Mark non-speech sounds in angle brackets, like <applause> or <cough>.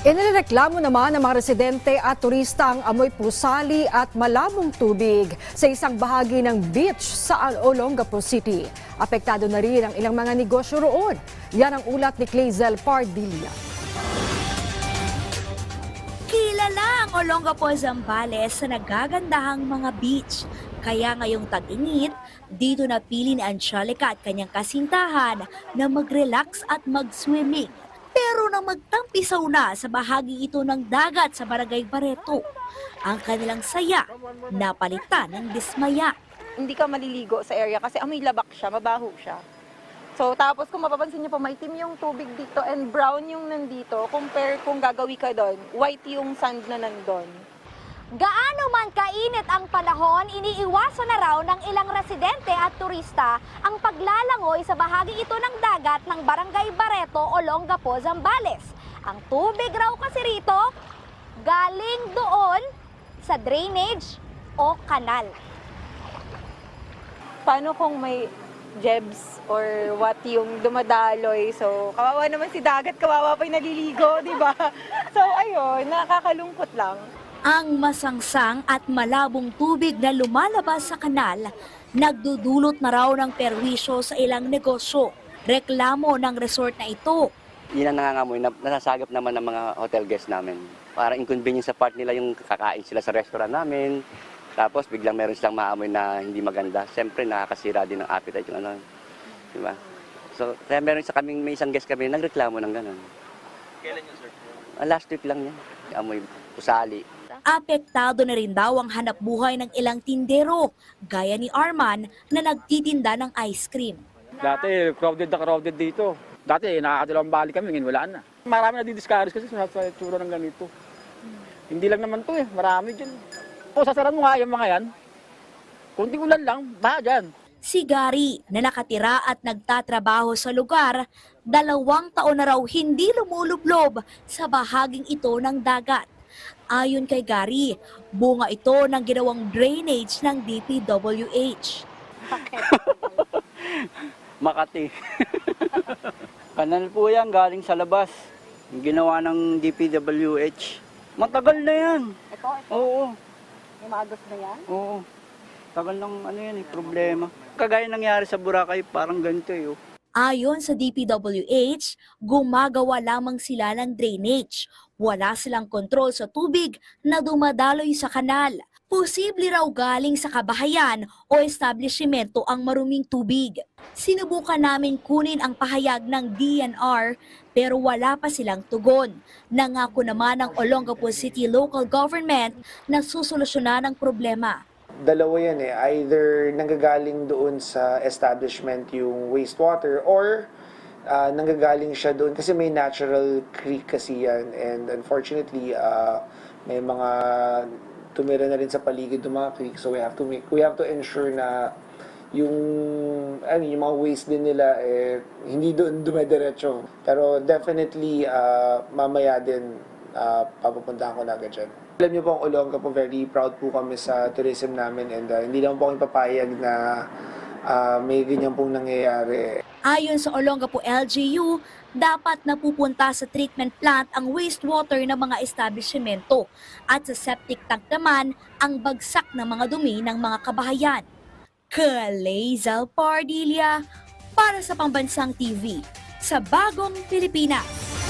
Inireklamo naman ng mga residente at turista ang amoy pusali at malabong tubig sa isang bahagi ng beach sa Olongapo City. Apektado na rin ang ilang mga negosyo roon. Yan ang ulat ni Clazel Pardilla. Kilala ang Olongapo Zambales sa nagagandahang mga beach. Kaya ngayong tag-init, dito napili ni Angelica at kanyang kasintahan na mag-relax at mag-swimming. Pero nang magtampisaw na sa bahagi ito ng dagat sa Barangay Barreto, ang kanilang saya napalitan ng dismaya. hindi ka maliligo sa area kasi amoy labak siya, mabaho siya. So, tapos kung mapapansin niyo po, maitim yung tubig dito and brown yung nandito. Compare kung gagawi ka doon, white yung sand na nandun. Gaano man kainit ang panahon, iniiwasan na raw ng ilang residente at turista ang paglalangoy sa bahagi ito ng dagat ng Barangay Barreto, Olongapo, Zambales. Ang tubig raw kasi rito, galing doon sa drainage o kanal. Paano kung may jebs or what yung dumadaloy? So, kawawa naman si dagat, kawawa pa yung naliligo, di ba? <laughs> So, ayun, nakakalungkot lang. Ang masangsang at malabong tubig na lumalabas sa kanal, nagdudulot na raw ng perwisyo sa ilang negosyo. Reklamo ng resort na ito. yun ang nangangamoy, na, nasasagap naman ng mga hotel guests namin. Para inconvenience sa part nila yung kakain sila sa restaurant namin. Tapos biglang meron silang maamoy na hindi maganda. Siyempre nakakasira din ng appetite yung ano. Di ba? So, kaya meron sa kaming, may isang guest kami, nagreklamo ng gano'n. Kailan yung sir? last week lang yan. Amoy pusali. Apektado na rin daw ang hanap buhay ng ilang tindero, gaya ni Arman na nagtitinda ng ice cream. Dati, crowded na crowded dito. Dati, nakakadalawang balik kami, ngayon wala na. Marami na didiscourage kasi sa tsura ng ganito. Hindi lang naman to eh, marami dyan. O, sasaran mo nga yung mga yan. Kunting ulan lang, baha dyan. Si Gary na nakatira at nagtatrabaho sa lugar, dalawang taon na raw hindi lumulublob sa bahaging ito ng dagat. Ayon kay Gary, bunga ito ng ginawang drainage ng DPWH. <laughs> Makati. <laughs> Kanal po yan, galing sa labas. Ginawa ng DPWH. Matagal na yan. Ito, ito, Oo. yung maagos na yan. Oo. Tagal ng ano yan eh, problema. Kagaya nangyari sa Boracay, parang ganito eh. oh. Ayon sa DPWH, gumagawa lamang sila ng drainage. Wala silang kontrol sa tubig na dumadaloy sa kanal. Posible raw galing sa kabahayan o establishmento ang maruming tubig. Sinubukan namin kunin ang pahayag ng DNR pero wala pa silang tugon. Nangako naman ng Olongapo City Local Government na susolusyonan ang problema. Dalawa yan eh. Either nanggagaling doon sa establishment yung wastewater or ah, nanggagaling siya doon kasi may natural creek kasi yan. And unfortunately ah, may mga tumira na rin sa paligid ng mga creek. So we have to make we have to ensure na yung ano yung mga waste din nila eh hindi doon dumediretso pero definitely ah, mamaya din uh, papupuntahan ko na agad dyan. Alam niyo po ang Olonga po, very proud po kami sa tourism namin and ah, hindi lang po kami papayag na ah, may ganyan pong nangyayari. Ayon sa Olongapo LGU, dapat napupunta sa treatment plant ang wastewater ng mga establishmento at sa septic tank naman ang bagsak ng mga dumi ng mga kabahayan. Kalezal Pardilla para sa Pambansang TV sa Bagong Pilipinas.